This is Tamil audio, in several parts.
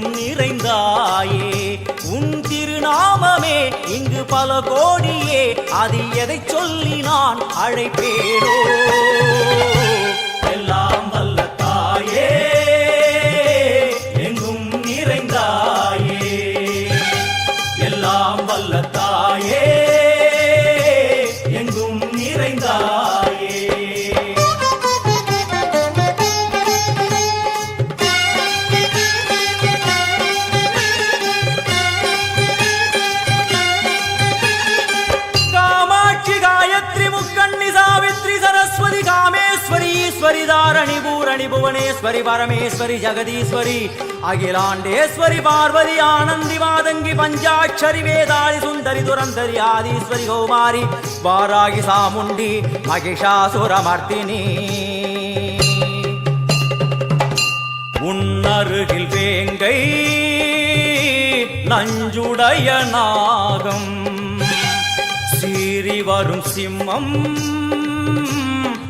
நிறைந்தாயே. உன் திருநாமமே இங்கு பல கோடியே. அது எதை சொல்லி நான் அழைப்பேனோ? காமேஸ்வரி ஈஸ்வரி தாரணி பூரணி புவனேஸ்வரி பரமேஸ்வரி ஜெகதீஸ்வரி அகிலாண்டேஸ்வரி பார்வதி ஆனந்தி மாதங்கி பஞ்சாட்சரி வேதாளி சுந்தரி துரந்தரி ஆதீஸ்வரி கௌமாரி வாராகி சாமுண்டி மகிஷாசுரமர்த்தினி. உன்னருகில் வேங்கை நஞ்சுடைய நாகம் சீறி வரும் சிம்மம்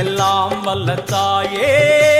எல்லாம் வல்ல தாயே.